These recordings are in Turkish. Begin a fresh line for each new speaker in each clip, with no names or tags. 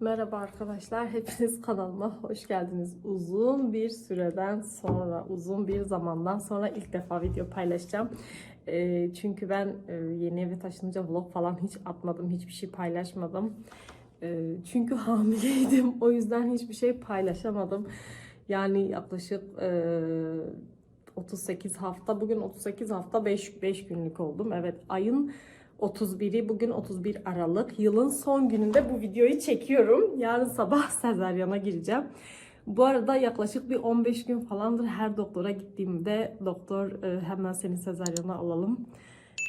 Merhaba arkadaşlar, hepiniz kanalıma hoş geldiniz. Uzun bir süreden sonra, uzun bir zamandan sonra ilk defa video paylaşacağım. Ee, çünkü ben e, yeni eve taşınınca vlog falan hiç atmadım, hiçbir şey paylaşmadım. Ee, çünkü hamileydim, o yüzden hiçbir şey paylaşamadım. Yani yaklaşık e, 38 hafta, bugün 38 hafta 5, 5 günlük oldum. Evet, ayın 31'i bugün 31 Aralık. Yılın son gününde bu videoyu çekiyorum. Yarın sabah sezaryana gireceğim. Bu arada yaklaşık bir 15 gün falandır her doktora gittiğimde doktor e, hemen seni sezaryana alalım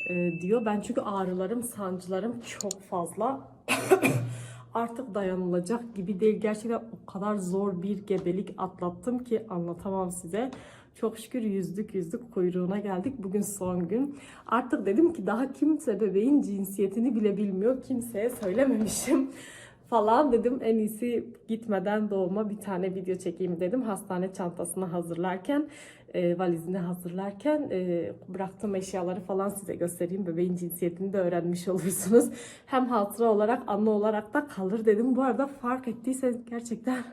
e, diyor. Ben çünkü ağrılarım, sancılarım çok fazla. Artık dayanılacak gibi değil. Gerçekten o kadar zor bir gebelik atlattım ki anlatamam size. Çok şükür yüzdük yüzdük kuyruğuna geldik. Bugün son gün. Artık dedim ki daha kimse bebeğin cinsiyetini bile bilmiyor. Kimseye söylememişim falan dedim. En iyisi gitmeden doğuma bir tane video çekeyim dedim. Hastane çantasını hazırlarken, e, valizini hazırlarken e, bıraktığım eşyaları falan size göstereyim. Bebeğin cinsiyetini de öğrenmiş olursunuz. Hem hatıra olarak, anı olarak da kalır dedim. Bu arada fark ettiyseniz gerçekten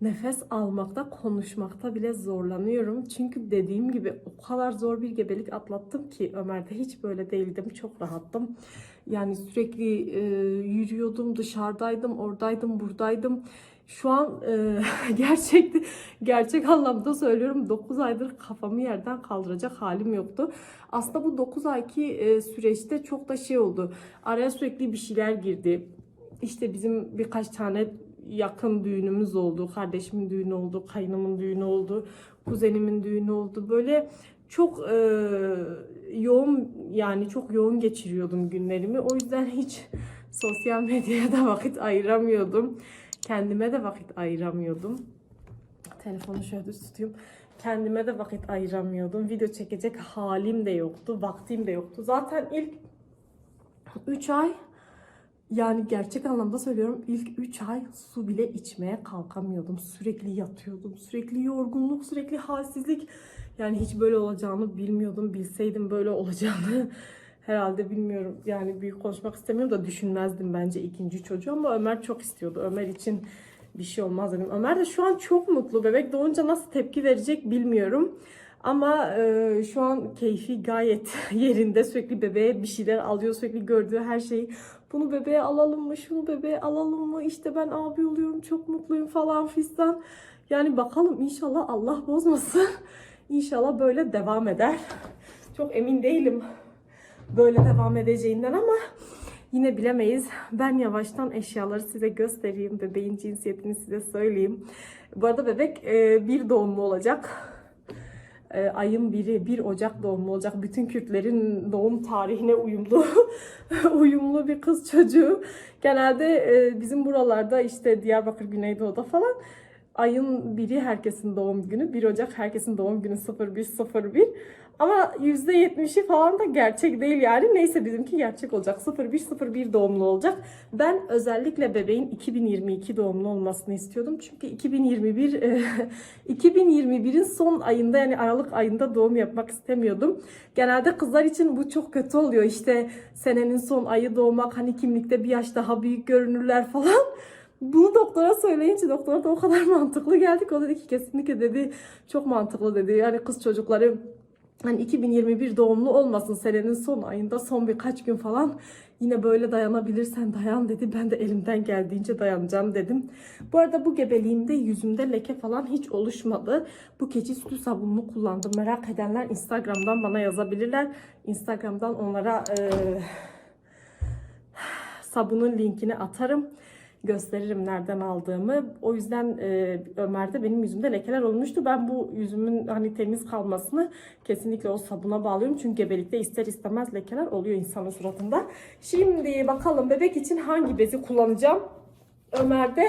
nefes almakta, konuşmakta bile zorlanıyorum. Çünkü dediğim gibi o kadar zor bir gebelik atlattım ki Ömer'de hiç böyle değildim. Çok rahattım. Yani sürekli e, yürüyordum, dışarıdaydım, oradaydım, buradaydım. Şu an e, gerçek gerçek anlamda söylüyorum 9 aydır kafamı yerden kaldıracak halim yoktu. Aslında bu 9 ayki e, süreçte çok da şey oldu. Araya sürekli bir şeyler girdi. İşte bizim birkaç tane yakın düğünümüz oldu. Kardeşimin düğünü oldu, kayınımın düğünü oldu, kuzenimin düğünü oldu. Böyle çok e, yoğun yani çok yoğun geçiriyordum günlerimi. O yüzden hiç sosyal medyaya da vakit ayıramıyordum. Kendime de vakit ayıramıyordum. Telefonu şöyle tutayım. Kendime de vakit ayıramıyordum. Video çekecek halim de yoktu, vaktim de yoktu. Zaten ilk 3 ay yani gerçek anlamda söylüyorum ilk 3 ay su bile içmeye kalkamıyordum. Sürekli yatıyordum. Sürekli yorgunluk, sürekli halsizlik. Yani hiç böyle olacağını bilmiyordum. Bilseydim böyle olacağını herhalde bilmiyorum. Yani büyük konuşmak istemiyorum da düşünmezdim bence ikinci çocuğu ama Ömer çok istiyordu. Ömer için bir şey olmaz dedim. Ömer de şu an çok mutlu. Bebek doğunca nasıl tepki verecek bilmiyorum. Ama e, şu an keyfi gayet yerinde. Sürekli bebeğe bir şeyler alıyor. Sürekli gördüğü her şeyi. Bunu bebeğe alalım mı? Şunu bebeğe alalım mı? İşte ben abi oluyorum. Çok mutluyum falan fistan. Yani bakalım inşallah Allah bozmasın. İnşallah böyle devam eder. Çok emin değilim böyle devam edeceğinden ama yine bilemeyiz. Ben yavaştan eşyaları size göstereyim. Bebeğin cinsiyetini size söyleyeyim. Bu arada bebek e, bir doğumlu olacak. E, ayın biri 1 Ocak doğumlu olacak. Bütün Kürtlerin doğum tarihine uyumlu uyumlu bir kız çocuğu. Genelde e, bizim buralarda işte Diyarbakır Güneydoğu'da falan ayın biri herkesin doğum günü. 1 Ocak herkesin doğum günü 0101. Ama %70'i falan da gerçek değil yani. Neyse bizimki gerçek olacak. 0101 doğumlu olacak. Ben özellikle bebeğin 2022 doğumlu olmasını istiyordum. Çünkü 2021 e, 2021'in son ayında yani Aralık ayında doğum yapmak istemiyordum. Genelde kızlar için bu çok kötü oluyor. İşte senenin son ayı doğmak hani kimlikte bir yaş daha büyük görünürler falan. Bunu doktora söyleyince doktora da o kadar mantıklı geldik. O dedi ki kesinlikle dedi çok mantıklı dedi. Yani kız çocukları hani 2021 doğumlu olmasın senenin son ayında son birkaç gün falan yine böyle dayanabilirsen dayan dedi. Ben de elimden geldiğince dayanacağım dedim. Bu arada bu gebeliğimde yüzümde leke falan hiç oluşmadı. Bu keçi sütü sabununu kullandım. Merak edenler Instagram'dan bana yazabilirler. Instagram'dan onlara e, sabunun linkini atarım gösteririm nereden aldığımı. O yüzden e, Ömer'de benim yüzümde lekeler olmuştu. Ben bu yüzümün hani temiz kalmasını kesinlikle o sabuna bağlıyorum. Çünkü gebelikte ister istemez lekeler oluyor insanın suratında. Şimdi bakalım bebek için hangi bezi kullanacağım? Ömer'de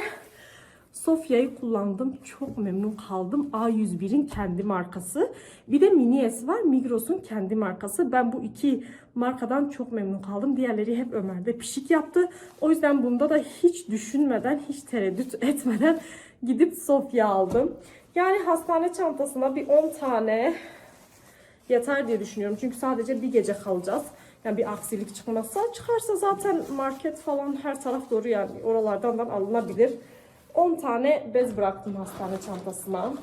Sofya'yı kullandım. Çok memnun kaldım. A101'in kendi markası. Bir de Mini S var. Migros'un kendi markası. Ben bu iki markadan çok memnun kaldım. Diğerleri hep Ömer'de pişik yaptı. O yüzden bunda da hiç düşünmeden, hiç tereddüt etmeden gidip Sofya aldım. Yani hastane çantasına bir 10 tane yeter diye düşünüyorum. Çünkü sadece bir gece kalacağız. Yani bir aksilik çıkmazsa çıkarsa zaten market falan her taraf doğru yani oralardan da alınabilir. 10 tane bez bıraktım hastane çantasına.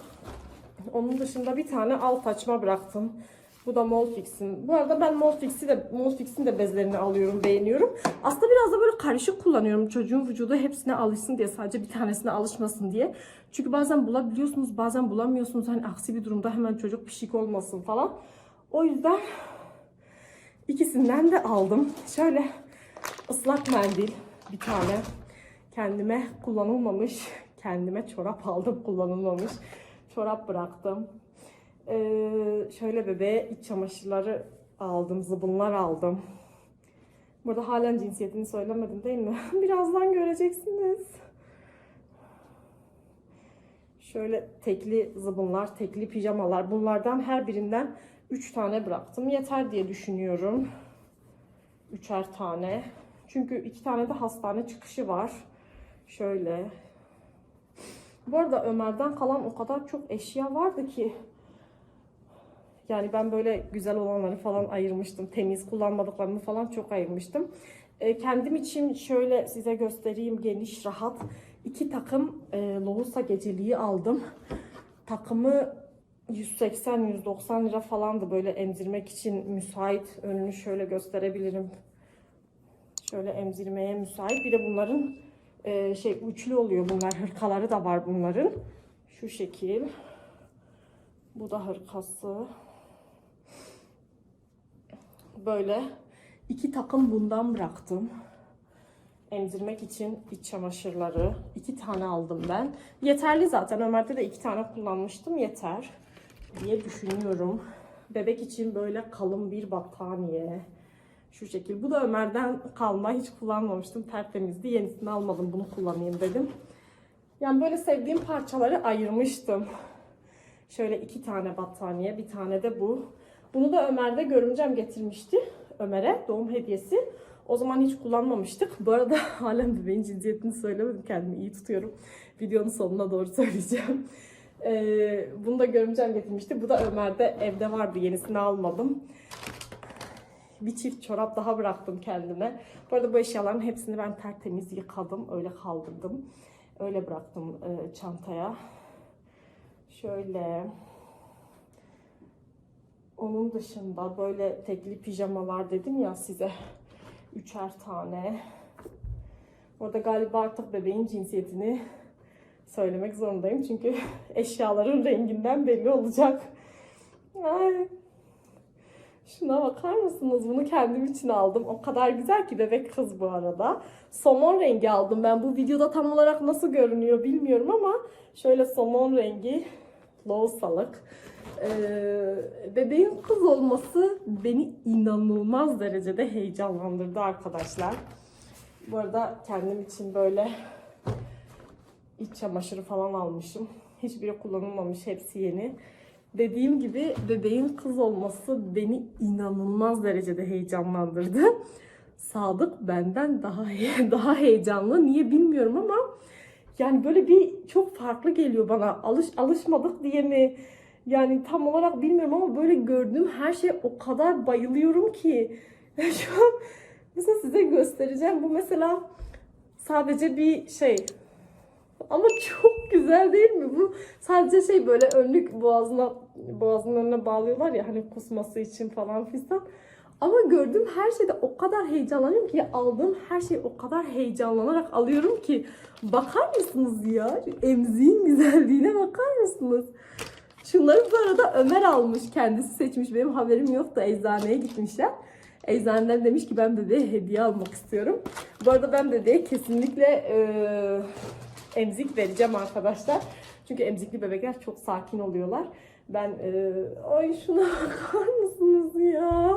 Onun dışında bir tane alt açma bıraktım. Bu da Molfix'in. Bu arada ben Molfix'i de Molfix'in de bezlerini alıyorum, beğeniyorum. Aslında biraz da böyle karışık kullanıyorum. Çocuğun vücudu hepsine alışsın diye, sadece bir tanesine alışmasın diye. Çünkü bazen bulabiliyorsunuz, bazen bulamıyorsunuz. Hani aksi bir durumda hemen çocuk pişik olmasın falan. O yüzden ikisinden de aldım. Şöyle ıslak mendil bir tane. Kendime kullanılmamış, kendime çorap aldım kullanılmamış. Çorap bıraktım. Ee, şöyle bebeğe iç çamaşırları aldım, zıbınlar aldım. Burada halen cinsiyetini söylemedim değil mi? Birazdan göreceksiniz. Şöyle tekli zıbınlar, tekli pijamalar. Bunlardan her birinden 3 tane bıraktım. Yeter diye düşünüyorum. Üçer tane. Çünkü iki tane de hastane çıkışı var. Şöyle. Bu arada Ömer'den kalan o kadar çok eşya vardı ki. Yani ben böyle güzel olanları falan ayırmıştım. Temiz kullanmadıklarımı falan çok ayırmıştım. E, kendim için şöyle size göstereyim geniş rahat. iki takım e, lohusa geceliği aldım. Takımı 180-190 lira falandı böyle emzirmek için müsait. Önünü şöyle gösterebilirim. Şöyle emzirmeye müsait. Bir de bunların e, şey uçlu oluyor bunlar. Hırkaları da var bunların. Şu şekil. Bu da hırkası. Böyle iki takım bundan bıraktım. Emzirmek için iç çamaşırları. iki tane aldım ben. Yeterli zaten. Ömer'de de iki tane kullanmıştım. Yeter diye düşünüyorum. Bebek için böyle kalın bir battaniye. Şu şekil. Bu da Ömer'den kalma. Hiç kullanmamıştım. Tertemizdi. Yenisini almadım. Bunu kullanayım dedim. Yani böyle sevdiğim parçaları ayırmıştım. Şöyle iki tane battaniye. Bir tane de bu. Bunu da Ömer'de görümcem getirmişti. Ömer'e doğum hediyesi. O zaman hiç kullanmamıştık. Bu arada halen bebeğin cinsiyetini söylemedim. Kendimi iyi tutuyorum. Videonun sonuna doğru söyleyeceğim. Ee, bunu da görümcem getirmişti. Bu da Ömer'de evde vardı. Yenisini almadım. Bir çift çorap daha bıraktım kendime. Bu arada bu eşyaların hepsini ben tertemiz yıkadım. Öyle kaldırdım. Öyle bıraktım e, çantaya. Şöyle. Onun dışında böyle tekli pijamalar dedim ya size. Üçer tane. Orada galiba artık bebeğin cinsiyetini söylemek zorundayım. Çünkü eşyaların renginden belli olacak. Ay. Şuna bakar mısınız? Bunu kendim için aldım. O kadar güzel ki bebek kız bu arada. Somon rengi aldım ben. Bu videoda tam olarak nasıl görünüyor bilmiyorum ama şöyle somon rengi loğusalık. Ee, bebeğin kız olması beni inanılmaz derecede heyecanlandırdı arkadaşlar. Bu arada kendim için böyle iç çamaşırı falan almışım. Hiçbiri kullanılmamış, hepsi yeni. Dediğim gibi bebeğin kız olması beni inanılmaz derecede heyecanlandırdı. Sadık benden daha daha heyecanlı. Niye bilmiyorum ama yani böyle bir çok farklı geliyor bana. Alış alışmadık diye mi? Yani tam olarak bilmiyorum ama böyle gördüğüm her şeye o kadar bayılıyorum ki. Şu an mesela size göstereceğim. Bu mesela sadece bir şey. Ama çok güzel değil mi? Bu sadece şey böyle önlük boğazına önüne bağlıyorlar ya hani kusması için falan fistan. Ama gördüğüm her şeyde o kadar heyecanlanıyorum ki aldığım her şeyi o kadar heyecanlanarak alıyorum ki bakar mısınız ya? Emziğin güzelliğine bakar mısınız? Şunları bu arada Ömer almış. Kendisi seçmiş. Benim haberim yoktu. Eczaneye gitmişler. Eczaneden demiş ki ben bebeğe hediye almak istiyorum. Bu arada ben bebeğe kesinlikle eee, emzik vereceğim arkadaşlar. Çünkü emzikli bebekler çok sakin oluyorlar. Ben eee ay şuna bakar mısınız ya?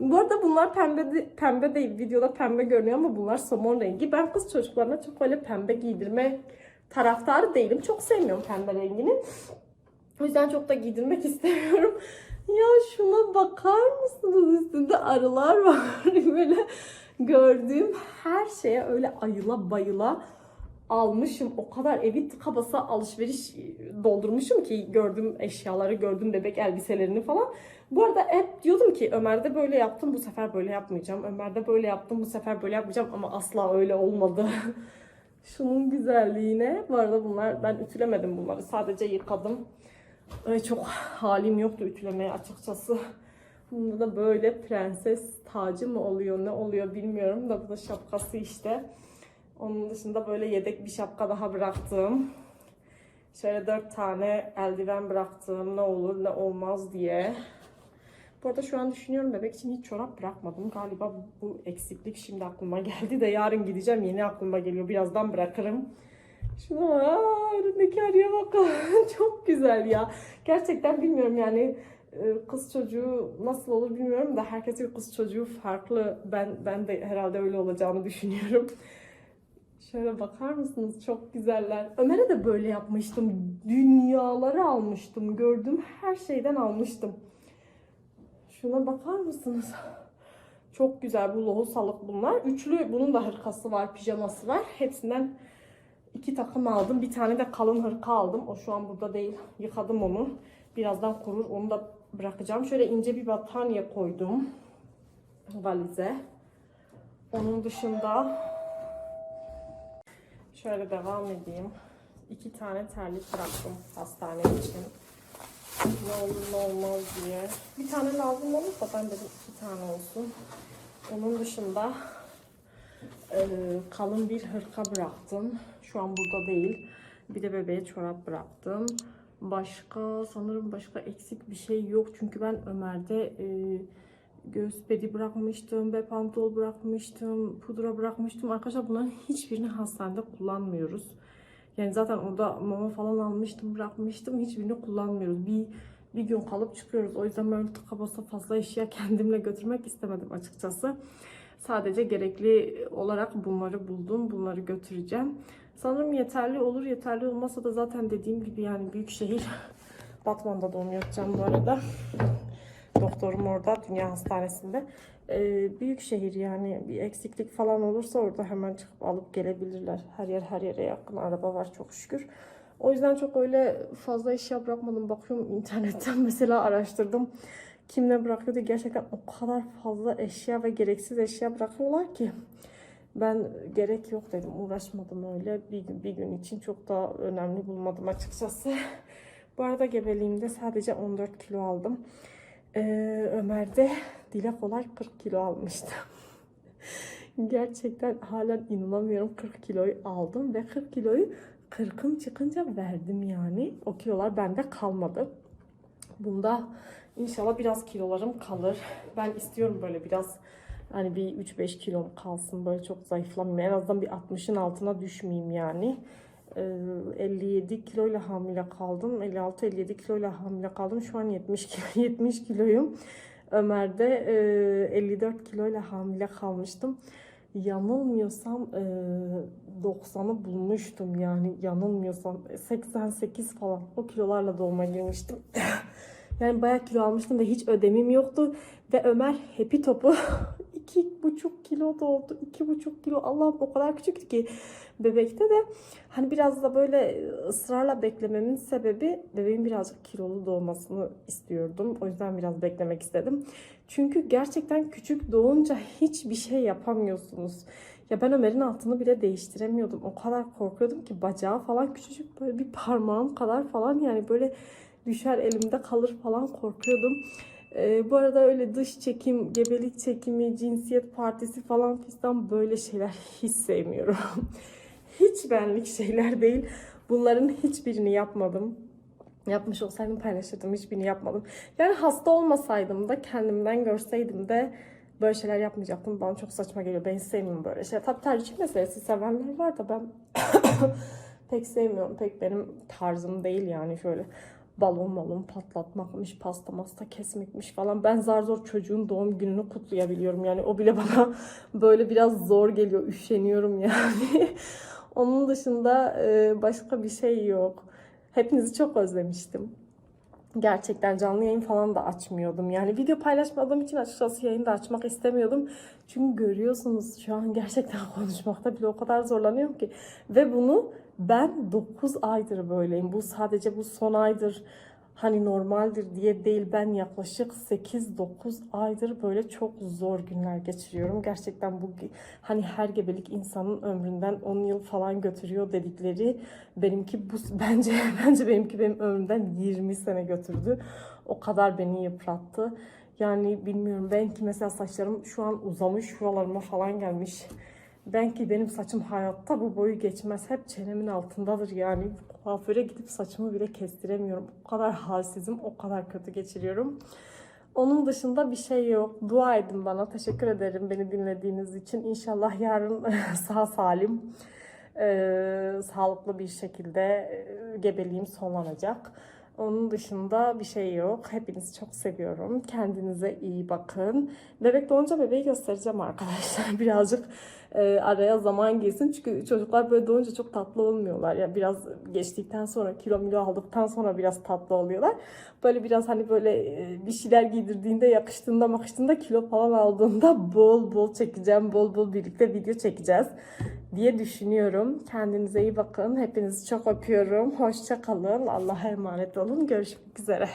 Bu arada bunlar pembe de- pembe değil. Videoda pembe görünüyor ama bunlar somon rengi. Ben kız çocuklarına çok öyle pembe giydirme taraftarı değilim. Çok sevmiyorum pembe rengini. O yüzden çok da giydirmek istemiyorum. Ya şuna bakar mısınız? Üstünde arılar var. Böyle gördüğüm her şeye öyle ayıla bayıla almışım. O kadar evi tıka basa alışveriş doldurmuşum ki gördüğüm eşyaları, gördüğüm bebek elbiselerini falan. Bu arada hep diyordum ki Ömer'de böyle yaptım bu sefer böyle yapmayacağım. Ömer'de böyle yaptım bu sefer böyle yapmayacağım ama asla öyle olmadı. Şunun güzelliğine. Bu arada bunlar ben ütülemedim bunları. Sadece yıkadım. Öyle çok halim yoktu ütülemeye açıkçası. Bunda da böyle prenses tacı mı oluyor ne oluyor bilmiyorum da bu da şapkası işte. Onun dışında böyle yedek bir şapka daha bıraktım. Şöyle dört tane eldiven bıraktım ne olur ne olmaz diye. Bu arada şu an düşünüyorum bebek için hiç çorap bırakmadım. Galiba bu eksiklik şimdi aklıma geldi de yarın gideceğim yeni aklıma geliyor. Birazdan bırakırım. Şuna. Aa, önündeki arıya bakın. Çok güzel ya. Gerçekten bilmiyorum yani e, kız çocuğu nasıl olur bilmiyorum da herkesin kız çocuğu farklı. Ben ben de herhalde öyle olacağını düşünüyorum. Şöyle bakar mısınız? Çok güzeller. Ömer'e de böyle yapmıştım. Dünyaları almıştım. Gördüğüm her şeyden almıştım. Şuna bakar mısınız? Çok güzel bu lohusalık bunlar. Üçlü bunun da hırkası var, pijaması var. Hepsinden iki takım aldım. Bir tane de kalın hırka aldım. O şu an burada değil. Yıkadım onu. Birazdan kurur. Onu da bırakacağım. Şöyle ince bir battaniye koydum valize. Onun dışında şöyle devam edeyim. İki tane terlik bıraktım hastane için. Ne olur ne olmaz diye. Bir tane lazım olursa ben dedim iki tane olsun. Onun dışında e, kalın bir hırka bıraktım. Şu an burada değil. Bir de bebeğe çorap bıraktım. Başka sanırım başka eksik bir şey yok. Çünkü ben Ömer'de e, göğüs bedi bırakmıştım, ve pantol bırakmıştım, pudra bırakmıştım. Arkadaşlar bunların hiçbirini hastanede kullanmıyoruz. Yani zaten orada mama falan almıştım, bırakmıştım. Hiçbirini kullanmıyoruz. Bir bir gün kalıp çıkıyoruz. O yüzden böyle tıka basa fazla eşya kendimle götürmek istemedim açıkçası. Sadece gerekli olarak bunları buldum. Bunları götüreceğim. Sanırım yeterli olur. Yeterli olmasa da zaten dediğim gibi yani büyük şehir. Batman'da doğum yapacağım bu arada. Doktorum orada, Dünya Hastanesi'nde. Ee, büyük şehir yani bir eksiklik falan olursa orada hemen çıkıp alıp gelebilirler. Her yer her yere yakın. Araba var çok şükür. O yüzden çok öyle fazla eşya bırakmadım. Bakıyorum internetten mesela araştırdım. Kim ne bırakıyor diye gerçekten o kadar fazla eşya ve gereksiz eşya bırakıyorlar ki. Ben gerek yok dedim. Uğraşmadım öyle. Bir gün, bir gün için çok da önemli bulmadım açıkçası. Bu arada gebeliğimde sadece 14 kilo aldım. Ee, Ömer'de dile kolay 40 kilo almıştım. Gerçekten halen inanamıyorum 40 kiloyu aldım ve 40 kiloyu 40'ım çıkınca verdim yani. O kilolar bende kalmadı. Bunda inşallah biraz kilolarım kalır. Ben istiyorum böyle biraz hani bir 3-5 kilom kalsın. Böyle çok zayıflamayayım. En azından bir 60'ın altına düşmeyeyim yani. Ee, 57 kiloyla hamile kaldım. 56-57 kiloyla hamile kaldım. Şu an 70 kilo, 70 kiloyum. Ömer'de e, 54 kiloyla hamile kalmıştım. Yanılmıyorsam e, 90'ı bulmuştum yani yanılmıyorsam 88 falan o kilolarla doğuma girmiştim. yani bayağı kilo almıştım ve hiç ödemim yoktu. Ve Ömer hepi topu iki buçuk kilo doğdu. iki buçuk kilo Allah'ım o kadar küçüktü ki bebekte de hani biraz da böyle ısrarla beklememin sebebi bebeğin birazcık kilolu doğmasını istiyordum. O yüzden biraz beklemek istedim. Çünkü gerçekten küçük doğunca hiçbir şey yapamıyorsunuz. Ya ben Ömer'in altını bile değiştiremiyordum. O kadar korkuyordum ki bacağı falan küçücük böyle bir parmağım kadar falan yani böyle düşer elimde kalır falan korkuyordum. Ee, bu arada öyle dış çekim, gebelik çekimi, cinsiyet partisi falan fistan böyle şeyler hiç sevmiyorum. hiç benlik şeyler değil. Bunların hiçbirini yapmadım. Yapmış olsaydım paylaşırdım. Hiçbirini yapmadım. Yani hasta olmasaydım da kendimden görseydim de böyle şeyler yapmayacaktım. Bana çok saçma geliyor. Ben sevmiyorum böyle şeyler. Tabii tercih meselesi. Sevenler var da ben pek sevmiyorum. Pek benim tarzım değil yani şöyle balon balon patlatmakmış, pasta masta kesmekmiş falan. Ben zar zor çocuğun doğum gününü kutlayabiliyorum. Yani o bile bana böyle biraz zor geliyor. Üşeniyorum yani. Onun dışında e, başka bir şey yok. Hepinizi çok özlemiştim. Gerçekten canlı yayın falan da açmıyordum. Yani video paylaşmadığım için açıkçası yayın da açmak istemiyordum. Çünkü görüyorsunuz şu an gerçekten konuşmakta bile o kadar zorlanıyorum ki. Ve bunu ben 9 aydır böyleyim. Bu sadece bu son aydır hani normaldir diye değil. Ben yaklaşık 8-9 aydır böyle çok zor günler geçiriyorum. Gerçekten bu hani her gebelik insanın ömründen 10 yıl falan götürüyor dedikleri benimki bu bence bence benimki benim ömrümden 20 sene götürdü. O kadar beni yıprattı. Yani bilmiyorum ben ki mesela saçlarım şu an uzamış şuralarıma falan gelmiş. Ben ki benim saçım hayatta bu boyu geçmez. Hep çenemin altındadır yani. Kuaföre gidip saçımı bile kestiremiyorum. O kadar halsizim, o kadar kötü geçiriyorum. Onun dışında bir şey yok. Dua edin bana. Teşekkür ederim beni dinlediğiniz için. İnşallah yarın sağ salim, e, sağlıklı bir şekilde gebeliğim sonlanacak. Onun dışında bir şey yok. Hepinizi çok seviyorum. Kendinize iyi bakın. Bebek doğunca bebeği göstereceğim arkadaşlar. Birazcık e, araya zaman girsin. Çünkü çocuklar böyle doğunca çok tatlı olmuyorlar. Yani biraz geçtikten sonra kilo milo aldıktan sonra biraz tatlı oluyorlar. Böyle biraz hani böyle e, bir şeyler giydirdiğinde yakıştığında makıştığında kilo falan aldığında bol bol çekeceğim. Bol bol birlikte video çekeceğiz diye düşünüyorum. Kendinize iyi bakın. Hepinizi çok öpüyorum. Hoşça kalın. Allah'a emanet olun. Görüşmek üzere.